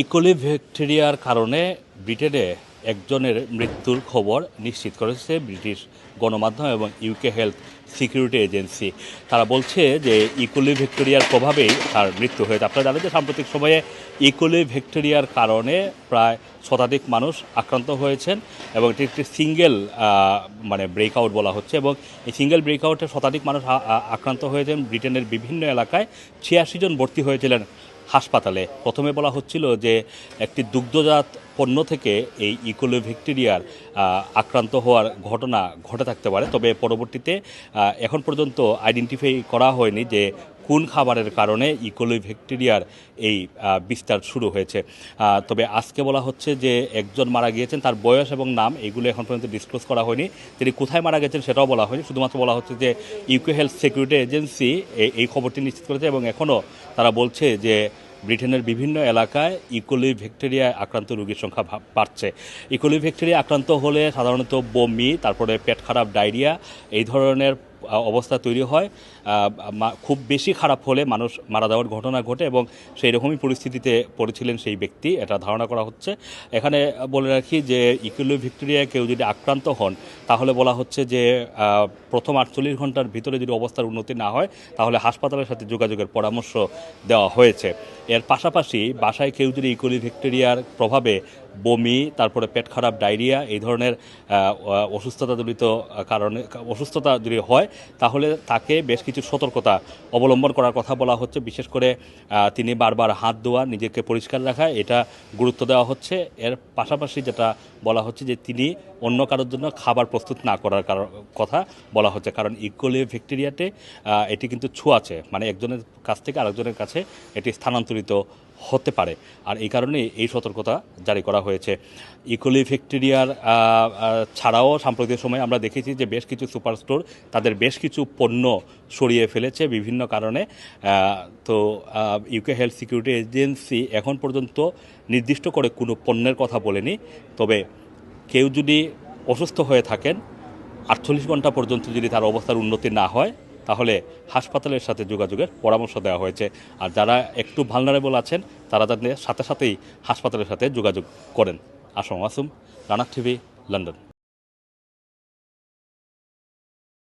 E. coli ব্যাকটেরিয়ার কারণে ব্রিটেনে একজনের মৃত্যুর খবর নিশ্চিত করেছে ব্রিটিশ গণমাধ্যম এবং ইউকে হেলথ সিকিউরিটি এজেন্সি। তারা বলছে যে ইকোলি ব্যাকটেরিয়ার প্রভাবেই তার মৃত্যু হয়েছে। আপনারা জানেন যে সাম্প্রতিক সময়ে ইকোলি ব্যাকটেরিয়ার কারণে প্রায় শতাধিক মানুষ আক্রান্ত হয়েছেন এবং এটি একটি সিঙ্গেল মানে ব্রেকআউট বলা হচ্ছে এবং এই সিঙ্গেল ব্রেকআউটে শতাধিক মানুষ আক্রান্ত হয়েছেন। ব্রিটেনের বিভিন্ন এলাকায় ছিয়াশি জন ভর্তি হয়েছিলেন। হাসপাতালে। প্রথমে বলা হচ্ছিল যে, একটি দুগ্ধজাত পণ্য থেকে এই ইকোলো ব্যাকটেরিয়ার আক্রান্ত হওয়ার ঘটনা ঘটে থাকতে পারে। তবে পরবর্তীতে এখন পর্যন্ত আইডেন্টিফাই করা হয়নি যে, কোন খাবারের কারণে ইকোলো ব্যাকটেরিয়ার এই বিস্তার শুরু হয়েছে। তবে আজকে বলা হচ্ছে যে, একজন মারা গিয়েছেন, তার বয়স এবং নাম এগুলো এখন পর্যন্ত ডিসক্লোজ করা হয়নি। তিনি কোথায় মারা গেছেন সেটাও বলা হয়নি। শুধুমাত্র বলা হচ্ছে যে ইউকে হেলথ সিকিউরিটি এজেন্সি এই খবরটি নিশ্চিত করেছে এবং এখনও তারা বলছে যে ব্রিটেনের বিভিন্ন এলাকায় ইকোলি ভ্যাক্টেরিয়ায় আক্রান্ত রোগীর সংখ্যা বাড়ছে। ইকোলি ভ্যাক্টেরিয়া আক্রান্ত হলে সাধারণত বমি, তারপরে পেট খারাপ, ডায়রিয়া, এই ধরনের অবস্থা তৈরি হয়। খুব বেশি খারাপ হলে মানুষ মারা যাওয়ার ঘটনা ঘটে এবং সেই রকমই পরিস্থিতিতে পড়েছিলেন সেই ব্যক্তি, এটা ধারণা করা হচ্ছে। এখানে বলে রাখি যে ইকুলো ভিক্টোরিয়ায় কেউ যদি আক্রান্ত হন, তাহলে বলা হচ্ছে যে প্রথম আটচল্লিশ ঘণ্টার ভিতরে যদি অবস্থার উন্নতি না হয়, তাহলে হাসপাতালের সাথে যোগাযোগের পরামর্শ দেওয়া হয়েছে। এর পাশাপাশি বাসায় কেউ যদি ইকোলি ভিক্টোরিয়ার প্রভাবে বমি তারপরে পেট খারাপ ডায়রিয়া এই ধরনের অসুস্থতাজনিত কারণে অসুস্থতা যদি হয় তাহলে তাকে বেশ কিছু সতর্কতা অবলম্বন করার কথা বলা হচ্ছে। বিশেষ করে তিনি বারবার হাত ধোয়া নিজেকে পরিষ্কার রাখা এটা গুরুত্ব দেওয়া হচ্ছে। এর পাশাপাশি যেটা বলা হচ্ছে যে তিনি অন্য কারোর জন্য খাবার প্রস্তুত না করার কথা বলা হচ্ছে। কারণ ইকোলি ব্যাকটেরিয়াতে আহ, এটি কিন্তু ছোঁয়াচে মানে একজনের কাছ থেকে আরেকজনের কাছে এটি স্থানান্তরিত হতে পারে। আর এই কারণে এই সতর্কতা জারি করা হয়েছে। ইকোলি আহ, ছাড়াও সাম্প্রতিক সময়ে আমরা দেখেছি যে বেশ কিছু সুপার স্টোর তাদের বেশ কিছু পণ্য সরিয়ে ফেলেছে বিভিন্ন কারণে। তো ইউকে হেলথ সিকিউরিটি এজেন্সি এখন পর্যন্ত নির্দিষ্ট করে কোনো পণ্যের কথা বলেনি। তবে কেউ যদি অসুস্থ হয়ে থাকেন আটচল্লিশ ঘণ্টা পর্যন্ত যদি তার অবস্থার উন্নতি না হয় তাহলে হাসপাতালের সাথে যোগাযোগের পরামর্শ দেওয়া হয়েছে। আর যারা একটু ভালনারেবল আছেন, তারা তাদের সাথে সাথেই হাসপাতালের সাথে যোগাযোগ করেন। আসম আসুম রানার টিভি, লন্ডন।